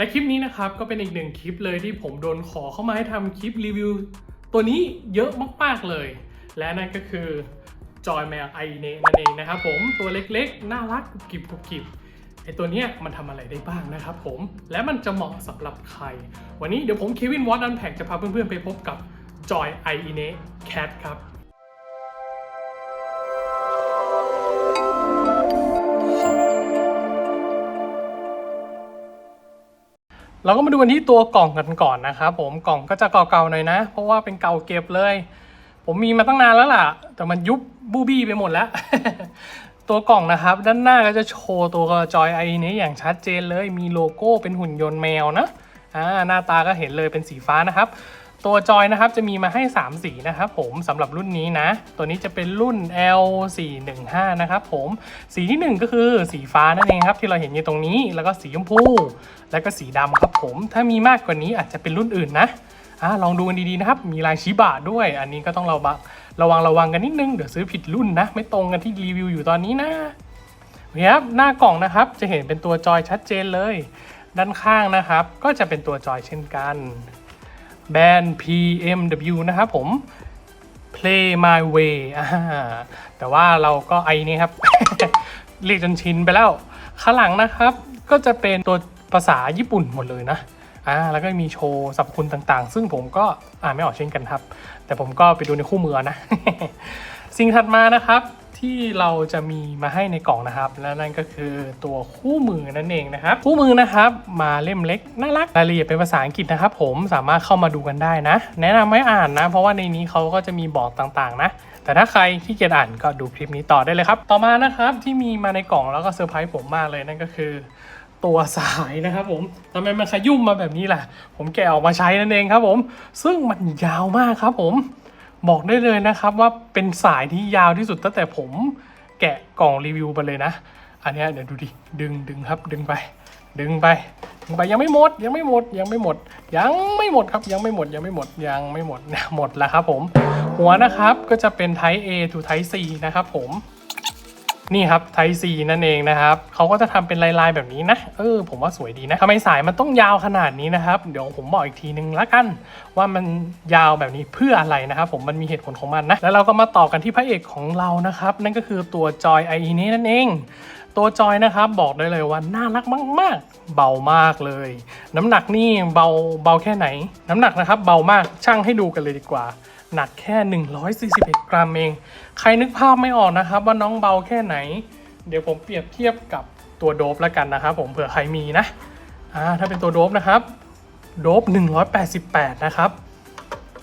และคลิปนี้นะครับก็เป็นอีกหนึ่งคลิปเลยที่ผมโดนขอเข้ามาให้ทำคลิปรีวิว ตัวนี้เยอะมากๆเลย และนั่นก็คือจอยแมวไอเนนั่นเองนะครับผมตัวเล็กๆ น่ารักกุบกิบกุบกิบไอตัวเนี้ยมันทำอะไรได้บ้างนะครับผม และมันจะเหมาะสำหรับใคร วันนี้เดี๋ยวผมเควินวอตอันแพกจะพาเพื่อนๆไปพบกับจอยไอเนแคทครับ เราก็มาดูกันที่ตัวกล่องกันก่อนนะครับผมกล่องก็จะเก่าๆหน่อยนะ เพราะว่าเป็นเก่าเก็บเลย ผมมีมาตั้งนานแล้วล่ะ แต่มันยุบบูบี้ไปหมดแล้ว ตัวกล่องนะครับ ด้านหน้าก็จะโชว์ตัวจอยไอนี้อย่างชัดเจนเลยมีโลโก้เป็นหุ่นยนต์แมวนะอ่าหน้าตาก็เห็นเลยเป็นสีฟ้านะครับ ตัวจอยนะครับจะมีมาให้ 3 สีนะครับผมสำหรับรุ่นนี้นะ ตัวนี้จะเป็นรุ่น L415 นะครับผมสีที่ 1 ก็คือสีฟ้านั่นเองครับที่เราเห็นอยู่ตรงนี้ แล้วก็สีชมพู แล้วก็สีดำครับผมถ้ามีมากกว่านี้อาจจะเป็นรุ่นอื่นนะอ่าลองดูกันดีๆนะครับ มีลายชิบะด้วย อันนี้ก็ต้องระวังระวังระวังกันนิดนึง เดี๋ยวซื้อผิดรุ่นนะ ไม่ตรงกันที่รีวิวอยู่ตอนนี้นะเคครับหน้ากล่องนะครับ จะเห็นเป็นตัวจอยชัดเจนเลย ด้านข้างนะครับ ก็จะเป็นตัวจอยเช่นกัน แบรนด์ PMW นะครับผม Play My Way แต่ว่าเราก็ไอนี่ครับ เรียกจนชินไปแล้ว ข้างหลังนะครับ ก็จะเป็นตัวภาษาญี่ปุ่นหมดเลยนะอ่าแล้วก็มีโชว์สรรพคุณต่างๆ ซึ่งผมก็อ่านไม่ออกเช่นกันครับ แต่ผมก็ไปดูในคู่มือนะ สิ่งถัดมานะครับ ที่เราจะมีมาให้ในกล่องนะครับ และนั่นก็คือตัวคู่มือนั่นเองนะครับ คู่มือนะครับมาเล่มเล็กน่ารักรายละเอียดเป็นภาษาอังกฤษนะครับ ผมสามารถเข้ามาดูกันได้นะ แนะนำให้อ่านนะ เพราะว่าในนี้เขาก็จะมีบอกต่างๆ นะแต่ถ้าใครขี้เกียจอ่านก็ดูคลิปนี้ต่อได้เลยครับ ต่อมานะครับที่มีมาในกล่องแล้วก็เซอร์ไพรส์ผมมากเลยนั่นก็คือ ตัวสายนะครับผมทำไมมันขยุ่มมาแบบนี้ล่ะ ผมแกะออกมาใช้นั่นเองครับผม ซึ่งมันยาวมากครับผม บอกได้เลยนะครับว่าเป็นสายที่ยาวที่สุดตั้งแต่ผมแกะกล่องรีวิวไปเลยนะ อันนี้เดี๋ยวดูดิ ดึงดึงครับ ดึงไป ดึงไปดึงไปยังไม่หมด ยังไม่หมด ยังไม่หมด ยังไม่หมดครับ ยังไม่หมด ยังไม่หมด ยังไม่หมดนะหมดแล้วครับผม หัวนะครับก็จะเป็น Type A to Type C นะครับผม นี่ครับไทซีนั่นเองนะครับเขาก็จะทำเป็นลายๆแบบนี้นะ เออ ผมว่าสวยดีนะทำไมสายมันต้องยาวขนาดนี้นะครับ เดี๋ยวผมบอกอีกทีนึงละกัน ว่ามันยาวแบบนี้เพื่ออะไรนะครับ ผมมันมีเหตุผลของมันนะ แล้วเราก็มาต่อกันที่พระเอกของเรานะครับ นั่นก็คือตัวจอยไอนี้นั่นเองตัวจอยนะครับบอกได้เลยว่าน่ารักมาก ๆ เบามากเลย น้ำหนักนี่เบาเบาแค่ไหน น้ำหนักนะครับเบามากช่างให้ดูกันเลยดีกว่า หนักแค่ 141 กรัมเอง ใครนึกภาพไม่ออกนะครับ ว่าน้องเบาแค่ไหน เดี๋ยวผมเปรียบเทียบกับตัวโดบแล้วกันนะครับ ผมเผื่อใครมีนะอ่าถ้าเป็นตัวโดบนะครับ โดบ188 นะครับ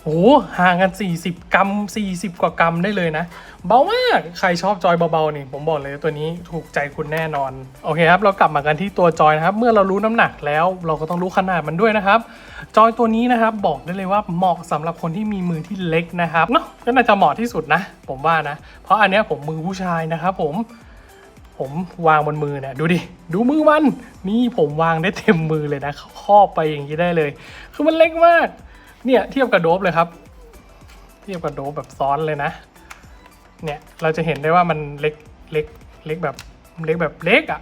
โอ้ห่างกัน 40 กรัม 40 กว่ากรัมได้เลยนะ เบามาก ใครชอบจอยเบาๆนี่ผมบอกเลยตัวนี้ถูกใจคุณแน่นอน โอเคครับ เรากลับมากันที่ตัวจอยนะครับ เมื่อเรารู้น้ำหนักแล้ว เราก็ต้องรู้ขนาดมันด้วยนะครับ จอยตัวนี้นะครับบอกได้เลยว่าเหมาะสำหรับคนที่มีมือที่เล็กนะครับเนาะก็น่าจะเหมาะที่สุดนะ ผมว่านะ เพราะอันเนี้ยผมมือผู้ชายนะครับผมผมวางบนมือเนี่ยดูดิดูมือมันนี่ผมวางได้เต็มมือเลยนะครอบไปอย่างนี้ได้เลย คือมันเล็กมาก เนี่ยเทียบกับโดบเลยครับ เทียบกับโดบแบบซ้อนเลยนะ เนี่ยเราจะเห็นได้ว่ามันเล็กเล็กเล็กแบบเล็กแบบเล็กอะ่ะ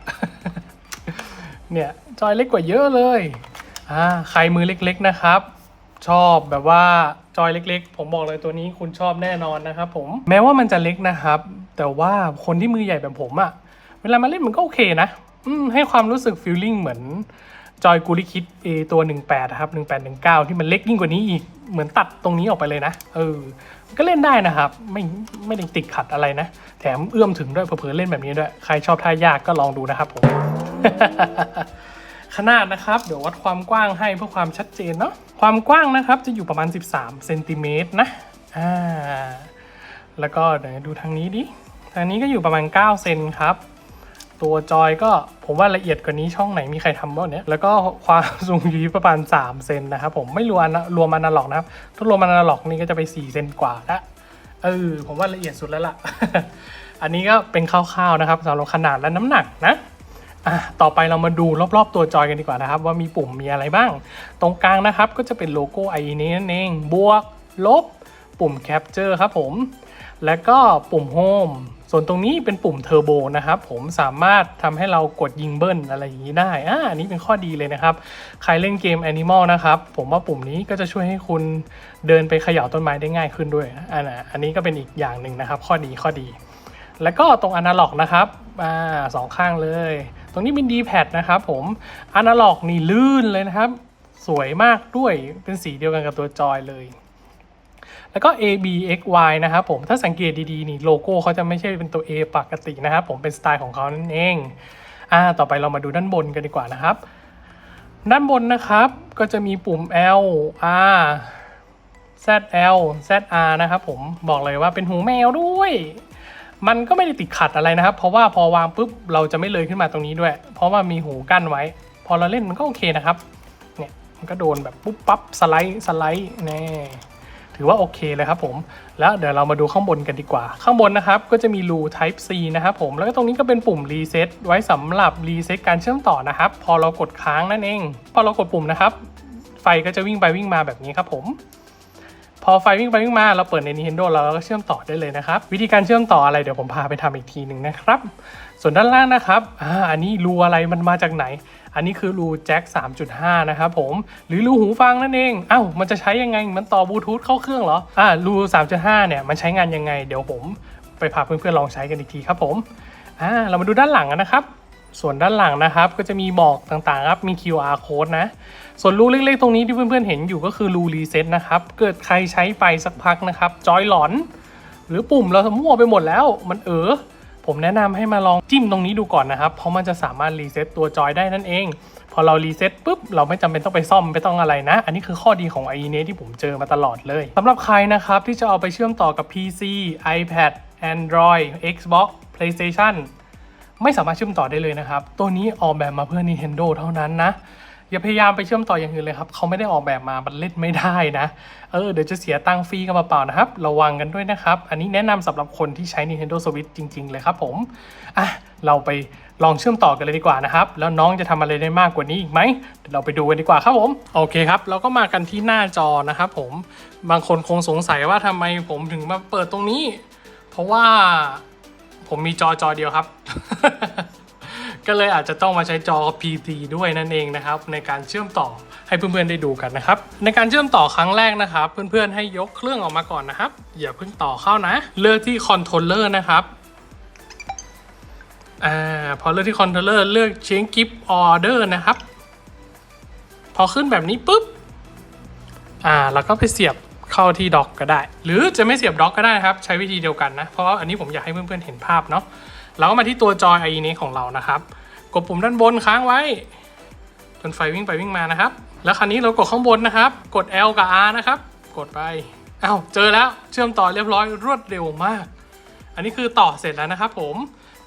เนี่ยจอยเล็กกว่าเยอะเลยอ่าใครมือเล็กๆนะครับ ชอบแบบว่าจอยเล็กๆ ผมบอกเลยตัวนี้คุณชอบแน่นอนนะครับผมแม้ว่ามันจะเล็กนะครับ แต่ว่าคนที่มือใหญ่แบบผมอะ่ะเวลามาเล่นมันก็โอเคนะอืมให้ความรู้สึกฟีลลิ่งเหมือน จอยกูริคิดเอตัว 18นะครับ1819 ที่มันเล็กยิ่งกว่านี้อีก เหมือนตัดตรงนี้ออกไปเลยนะ เออ ก็เล่นได้นะครับ ไม่ไม่ได้ติดขัดอะไรนะ แถมเอื้อมถึงด้วยเผลอๆเล่นแบบนี้ด้วย ใครชอบท่ายากก็ลองดูนะครับผม ขนาดนะครับ เดี๋ยววัดความกว้างให้เพื่อความชัดเจนเนาะ ความกว้างนะครับจะอยู่ประมาณ 13เซนติเมตรนะ อ่า แล้วก็เดี๋ยวดูทางนี้ดิ ทางนี้ก็อยู่ประมาณ 9 เซนครับ ตัวจอยก็ผมว่าละเอียดกว่านี้ช่องไหนมีใครทำบ้างเนี่ย แล้วก็ความสูงอยู่ที่ประมาณ 3 เซนนะครับผมไม่รวมนรวมอนาล็อกนะครับถ้ารวมอนาล็อกนี่ก็จะไป 4 เซนกว่าละเออผมว่าละเอียดสุดแล้วล่ะ อันนี้ก็เป็นคร่าวๆนะครับสำหรับขนาดและน้ำหนักนะอะต่อไปเรามาดูรอบๆตัวจอยกันดีกว่านะครับ ว่ามีปุ่มมีอะไรบ้าง ตรงกลางนะครับก็จะเป็นโลโก้ไอนี้นั่นเอง บวก ลบ ปุ่ม Capture ครับผม แล้วก็ปุ่ม Home ส่วนตรงนี้เป็นปุ่มเทอร์โบนะครับ ผมสามารถทำให้เรากดยิงเบิ้ลอะไรอย่างนี้ได้ อ่าอันนี้เป็นข้อดีเลยนะครับ ใครเล่นเกม Animal นะครับ ผมว่าปุ่มนี้ก็จะช่วยให้คุณเดินไปเขย่าต้นไม้ได้ง่ายขึ้นด้วยอันน่ะอันนี้ก็เป็นอีกอย่างหนึ่งนะครับ ข้อดีข้อดี แล้วก็ตรงอนาล็อกนะครับอ่าสองข้างเลย ตรงนี้เป็น D-pad นะครับผมอนาล็อกนี่ลื่นเลยนะครับ สวยมากด้วยเป็นสีเดียวกันกับตัวจอยเลย แล้วก็ A B X Y นะครับผมถ้าสังเกตดีๆนี่โลโก้เขาจะไม่ใช่เป็นตัว A ปกตินะครับผมเป็นสไตล์ของเขานั่นเองอ่าต่อไปเรามาดูด้านบนกันดีกว่านะครับ ด้านบนนะครับก็จะมีปุ่ม L R Z L Z R นะครับผมบอกเลยว่าเป็นหูแมวด้วย มันก็ไม่ได้ติดขัดอะไรนะครับ เพราะว่าพอวางปุ๊บเราจะไม่เลยขึ้นมาตรงนี้ด้วย เพราะว่ามีหูกั้นไว้ พอเราเล่นมันก็โอเคนะครับ เนี่ยมันก็โดนแบบปุ๊บปั๊บสไลด์สไลด์แน่ ถือว่าโอเคเลยครับผม แล้วเดี๋ยวเรามาดูข้างบนกันดีกว่า ข้างบนนะครับก็จะมีรู Type C นะครับผมแล้วก็ตรงนี้ก็เป็นปุ่ม Reset ไว้สำหรับ Reset การเชื่อมต่อนะครับ พอเรากดค้างนั่นเอง พอเรากดปุ่มนะครับ ไฟก็จะวิ่งไปวิ่งมาแบบนี้ครับผมพอไฟวิ่งไปวิ่งมาเราเปิดใน Nintendo แล้วเราก็เชื่อมต่อได้เลยนะครับ วิธีการเชื่อมต่ออะไรเดี๋ยวผมพาไปทำอีกทีหนึ่งนะครับ ส่วนด้านล่างนะครับอ่าอันนี้รูอะไรมันมาจากไหน อันนี้คือรูแจ็ค3.5 นะครับผม หรือรูหูฟังนั่นเองเอ้ามันจะใช้ยังไง มันต่อบลูทูธเข้าเครื่องเหรอ อ่ารู3.5 เนี่ยมันใช้งานยังไง เดี๋ยวผมไปพาเพื่อนๆลองใช้กันอีกทีครับผม อ่าเรามาดูด้านหลังกันนะครับ ส่วนด้านหลังนะครับก็จะมีบอกต่างๆครับ มี QR code นะ ส่วนรูเล็กๆตรงนี้ที่เพื่อนๆเห็นอยู่ก็คือรูรีเซ็ตนะครับ เกิดใครใช้ไปสักพักนะครับ จอยหลอน หรือปุ่มเรามั่วไปหมดแล้ว มันเออ ผมแนะนำให้มาลองจิ้มตรงนี้ดูก่อนนะครับ เพราะมันจะสามารถรีเซ็ตตัวจอยได้นั่นเอง พอเรารีเซ็ตปุ๊บ เราไม่จำเป็นต้องไปซ่อมไม่ต้องอะไรนะ อันนี้คือข้อดีของ i e n e ที่ผมเจอมาตลอดเลยสำหรับใครนะครับที่จะเอาไปเชื่อมต่อกับ PC iPad Android Xbox PlayStation ไม่สามารถเชื่อมต่อได้เลยนะครับ ตัวนี้ออกแบบมาเพื่อ Nintendo เท่านั้นนะ อย่าพยายามไปเชื่อมต่ออย่างอื่นเลยครับเขาไม่ได้ออกแบบมามันเล่นไม่ได้นะเออเดี๋ยวจะเสียตังค์ฟรีกันเปล่าๆนะครับ ระวังกันด้วยนะครับ อันนี้แนะนำสำหรับคนที่ใช้ Nintendo Switch จริง ๆ เลยครับผมอะเราไปลองเชื่อมต่อกันเลยดีกว่านะครับ แล้วน้องจะทำอะไรได้มากกว่านี้อีกไหมเดี๋ยวเราไปดูกันดีกว่าครับผมโอเคครับ เราก็มากันที่หน้าจอนะครับผมบางคนคงสงสัยว่าทำไมผมถึงมาเปิดตรงนี้ เพราะว่าผมมีจอจอเดียวครับ ก็เลยอาจจะต้องมาใช้จอ PT ด้วยนั่นเองนะครับ ในการเชื่อมต่อให้เพื่อนๆได้ดูกันนะครับ ในการเชื่อมต่อครั้งแรกนะครับ เพื่อนๆให้ยกเครื่องออกมาก่อนนะครับ อย่าเพิ่งต่อเข้านะ เลือกที่คอนโทรลเลอร์นะครับอ่าพอเลือกที่คอนโทรลเลอร์เลือก change gift order นะครับ พอขึ้นแบบนี้ปุ๊บอ่าแล้วก็ไปเสียบเข้าที่ด็อกก็ได้ หรือจะไม่เสียบด็อกก็ได้นะครับ ใช้วิธีเดียวกันนะ เพราะว่าอันนี้ผมอยากให้เพื่อนๆเห็นภาพเนาะ เราก็มาที่ตัวจอย i อ n ของเรานะครับ กดปุ่มด้านบนค้างไว้ จนไฟวิ่งไปวิ่งมานะครับ แล้วคราวนี้เรากดข้างบนนะครับ กด L กับ R นะครับ กดไปอ้าวเจอแล้วเชื่อมต่อเรียบร้อยรวดเร็วมาก อันนี้คือต่อเสร็จแล้วนะครับ ผม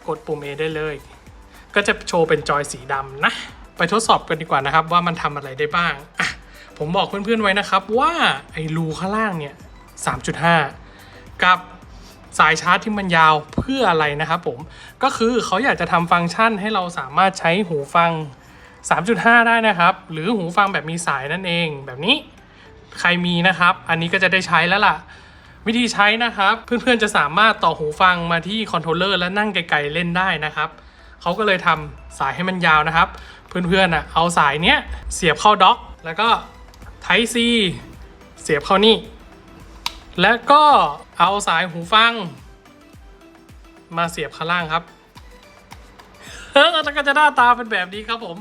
กดปุ่ม A ได้เลย ก็จะโชว์เป็นจอยสีดำนะ ไปทดสอบกันดีกว่านะครับ ว่ามันทำอะไรได้บ้างอะผมบอกเพื่อนๆไว้นะครับว่าไอ้รูข้างล่างเนี่ย3.5 กับ สายชาร์จที่มันยาวเพื่ออะไรนะครับผม ก็คือเขาอยากจะทำฟังก์ชันให้เราสามารถใช้หูฟัง 3.5 ได้นะครับ หรือหูฟังแบบมีสายนั่นเองแบบนี้ใครมีนะครับ อันนี้ก็จะได้ใช้แล้วล่ะ วิธีใช้นะครับ เพื่อนๆจะสามารถต่อหูฟังมาที่คอนโทรลเลอร์และนั่งไกลๆเล่นได้นะครับเขาก็เลยทำสายให้มันยาวนะครับ เพื่อนๆอะเอาสายเนี้ยเสียบเข้าด็อก แล้วก็ Type C เสียบเข้านี่ และก็ เอาสายหูฟัง มาเสียบข้างล่างครับเฮ้ยแล้วก็จะหน้าตาเป็นแบบนี้ครับผม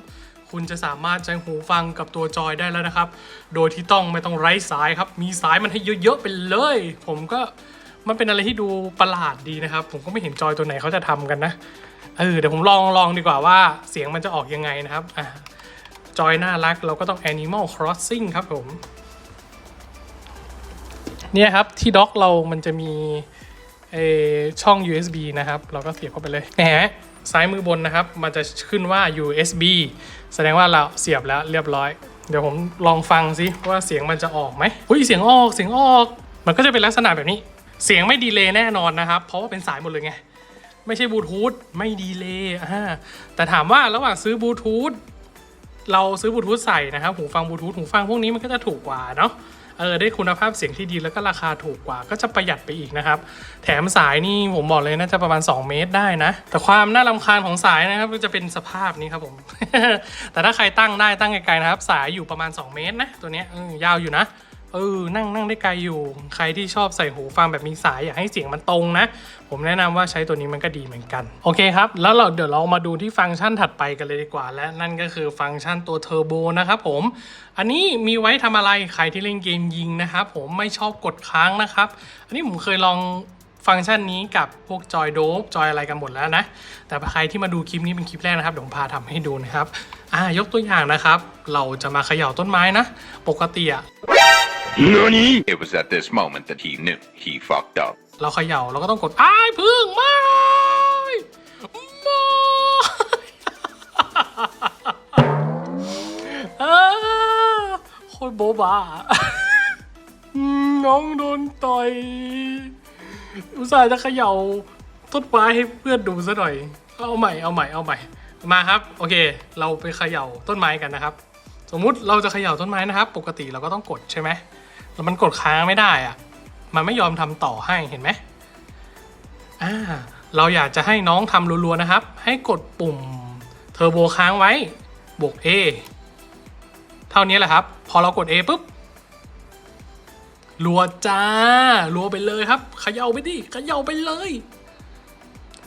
คุณจะสามารถใช้หูฟังกับตัวจอยได้แล้วนะครับ โดยที่ต้องไม่ต้องไร้สายครับ มีสายมันให้เยอะๆไปเลย ผมก็มันเป็นอะไรที่ดูประหลาดดีนะครับ ผมก็ไม่เห็นจอยตัวไหนเขาจะทำกันนะ เออเดี๋ยวผมลองลองดีกว่าว่าเสียงมันจะออกยังไงนะครับ อะจอยน่ารักเราก็ต้อง Animal Crossing ครับผม เนี่ยครับที่ด็อกเรามันจะมีช่อง USB นะครับ เราก็เสียบเข้าไปเลยแหมซ้ายมือบนนะครับ มันจะขึ้นว่า USB แสดงว่าเราเสียบแล้วเรียบร้อย เดี๋ยวผมลองฟังซิว่าเสียงมันจะออกไหมอุ้ยเสียงออกเสียงออก มันก็จะเป็นลักษณะแบบนี้ เสียงไม่ดีเลย์แน่นอนนะครับ เพราะว่าเป็นสายหมดเลยไง ไม่ใช่บลูทูธไม่ดีเลย์อ่าแต่ถามว่าระหว่างซื้อบลูทูธเราซื้อบลูทูธใส่นะครับ หูฟังบลูทูธหูฟังพวกนี้มันก็จะถูกกว่าเนาะ เออได้คุณภาพเสียงที่ดีแล้วก็ราคาถูกกว่า ก็จะประหยัดไปอีกนะครับ แถมสายนี่ผมบอกเลยน่าจะประมาณ 2 เมตรได้นะ แต่ความน่ารำคาญของสายนะครับก็จะเป็นสภาพนี้ครับผม แต่ถ้าใครตั้งได้ตั้งไกลๆนะครับ สายอยู่ประมาณ 2 เมตรนะตัวเนี้ยเออยาวอยู่นะเออนั่งนั่งได้ไกลอยู่ ใครที่ชอบใส่หูฟังแบบมีสายอยากให้เสียงมันตรงนะ ผมแนะนำว่าใช้ตัวนี้มันก็ดีเหมือนกัน โอเคครับ แล้วเราเดี๋ยวเรามาดูที่ฟังก์ชันถัดไปกันเลยดีกว่า และนั่นก็คือฟังก์ชันตัวเทอร์โบนะครับผม อันนี้มีไว้ทำอะไร ใครที่เล่นเกมยิงนะครับผมไม่ชอบกดค้างนะครับ อันนี้ผมเคยลองฟังก์ชันนี้กับพวกจอยโดบจอยอะไรกันหมดแล้วนะ แต่ใครที่มาดูคลิปนี้เป็นคลิปแรกนะครับเดี๋ยวผมพาทำให้ดูนะครับอ่ายกตัวอย่างนะครับ เราจะมาเขย่าต้นไม้นะ ปกติอะ NANI? It was at this moment that he knew he fucked up. เราเขย่าเราก็ต้องกดอ้ายพึ่งไม่ไม่โคตรโบบาน้องโดนต่อยอุตส่าห์จะเขย่าต้นไม้ให้เพื่อนดูซะหน่อย เอาใหม่เอาใหม่เอาใหม่ มาครับ โอเค เราไปเขย่าต้นไม้กันนะครับ สมมุติเราจะเขย่าต้นไม้นะครับ ปกติเราก็ต้องกดใช่ไหมแล้วมันกดค้างไม่ได้อะ มันไม่ยอมทำต่อให้เห็นไหมอ่าเราอยากจะให้น้องทำรัวๆนะครับ ให้กดปุ่มเทอร์โบค้างไว้บวก A เท่านี้แหละครับ พอเรากด A ปุ๊บรัวจ้ารัวไปเลยครับเขย่าไปดิเขย่าไปเลย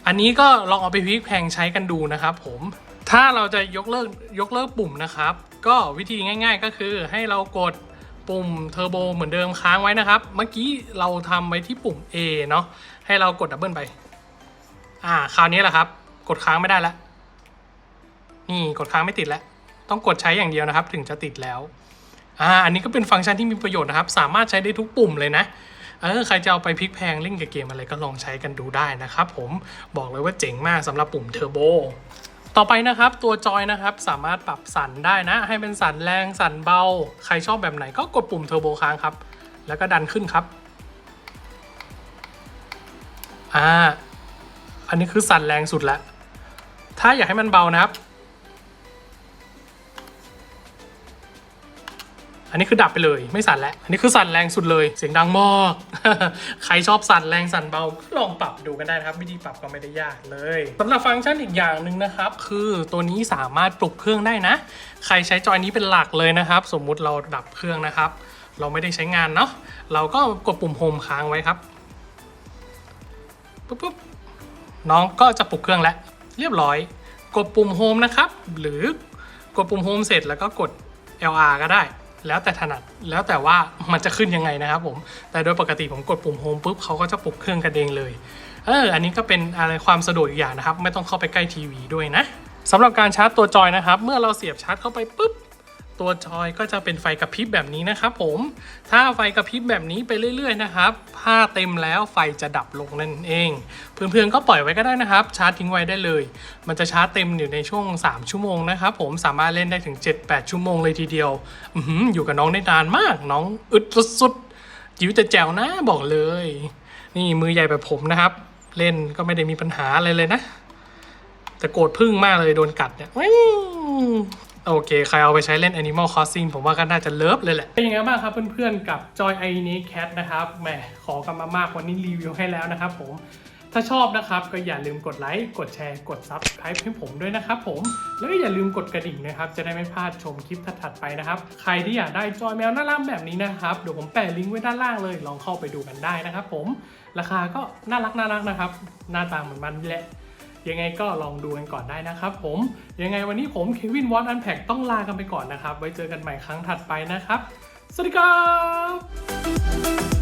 อันนี้ก็ลองเอาไปพลิกแพงใช้กันดูนะครับ ผมถ้าเราจะยกเลิกยกเลิกปุ่มนะครับ ก็วิธีง่าย ๆ ก็คือให้เรากด ปุ่มเทอร์โบเหมือนเดิมค้างไว้นะครับ เมื่อกี้เราทำไว้ที่ปุ่ม A เนาะให้เรากดดับเบิลไป อ่า คราวนี้แหละครับ กดค้างไม่ได้แล้ว นี่กดค้างไม่ติดแล้ว ต้องกดใช้อย่างเดียวนะครับ ถึงจะติดแล้ว อ่า อันนี้ก็เป็นฟังก์ชันที่มีประโยชน์นะครับ สามารถใช้ได้ทุกปุ่มเลยนะ เออ ใครจะเอาไปพลิกแพงเล่นกับเกมอะไรก็ลองใช้กันดูได้นะครับผม บอกเลยว่าเจ๋งมากสำหรับปุ่มเทอร์โบ ต่อไปนะครับตัวจอยนะครับสามารถปรับสั่นได้นะ ให้เป็นสั่นแรงสั่นเบา ใครชอบแบบไหนก็กดปุ่มเทอร์โบค้างครับ แล้วก็ดันขึ้นครับอ่าอันนี้คือสั่นแรงสุดแล้วถ้าอยากให้มันเบานะครับ อันนี้คือดับไปเลยไม่สั่นแล้ว อันนี้คือสั่นแรงสุดเลย เสียงดังมาก ใครชอบสั่นแรงสั่นเบาลองปรับดูกันได้นะครับ วิธีปรับก็ไม่ได้ยากเลยสำหรับฟังก์ชันอีกอย่างหนึ่งนะครับ คือตัวนี้สามารถปลุกเครื่องได้นะ ใครใช้จอยนี้เป็นหลักเลยนะครับ สมมุติเราดับเครื่องนะครับ เราไม่ได้ใช้งานเนาะเราก็กดปุ่มโฮมค้างไว้ครับปุ๊บปุ๊บน้องก็จะปลุกเครื่องแล้วเรียบร้อย กดปุ่มโฮมนะครับ หรือกดปุ่มโฮมเสร็จแล้วก็กด LR ก็ได้ แล้วแต่ถนัดแล้วแต่ว่ามันจะขึ้นยังไงนะครับผมแต่โดยปกติผมกดปุ่มโฮมปุ๊บเขาก็จะปลุกเครื่องกันเองเลยเอออันนี้ก็เป็นอะไรความสะดวกอีกอย่างนะครับ ไม่ต้องเข้าไปใกล้ทีวีด้วยนะสำหรับการชาร์จตัวจอยนะครับ เมื่อเราเสียบชาร์จเข้าไปปุ๊บ ตัวจอยก็จะเป็นไฟกระพริบแบบนี้นะครับผม ถ้าไฟกระพริบแบบนี้ไปเรื่อย ๆ นะครับถ้าเต็มแล้วไฟจะดับลงนั่นเอง เพื่อนๆก็ปล่อยไว้ก็ได้นะครับ ชาร์จทิ้งไว้ได้เลย มันจะชาร์จเต็มอยู่ในช่วง 3 ชั่วโมงนะครับผม สามารถเล่นได้ถึง 7-8 ชั่วโมงเลยทีเดียวออยู่กับน้องได้นานมาก น้องอึดสุดๆจิ๋วแต่แจ๋วนะบอกเลย นี่มือใหญ่แบบผมนะครับ เล่นก็ไม่ได้มีปัญหาอะไรเลยนะ แต่โกรธพึ่งมากเลยโดนกัดเนี่ย โอเค ใครเอาไปใช้เล่น Animal Crossing ผมว่าก็น่าจะเลิฟเลยแหละ เป็นยังไงบ้างครับเพื่อนๆ กับ Joy i n e Cat นะครับ แหม ขอกันมามากวันนี้รีวิวให้แล้วนะครับผม ถ้าชอบนะครับก็อย่าลืมกดไลค์ กดแชร์ กด Subscribe ให้ผมด้วยนะครับผม แล้วก็อย่าลืมกดกระดิ่งนะครับ จะได้ไม่พลาดชมคลิปถัดๆไปนะครับ ใครที่อยากได้จอยแมวน่ารักแบบนี้นะครับ เดี๋ยวผมแปะลิงก์ไว้ด้านล่างเลย ลองเข้าไปดูกันได้นะครับผม ราคาก็น่ารักน่ารักนะครับ หน้าตาเหมือนมันนี่แหละ ยังไงก็ลองดูกันก่อนได้นะครับผม ยังไงวันนี้ผมเควินวอตอันแพกต้องลากันไปก่อนนะครับ ไว้เจอกันใหม่ครั้งถัดไปนะครับ สวัสดีครับ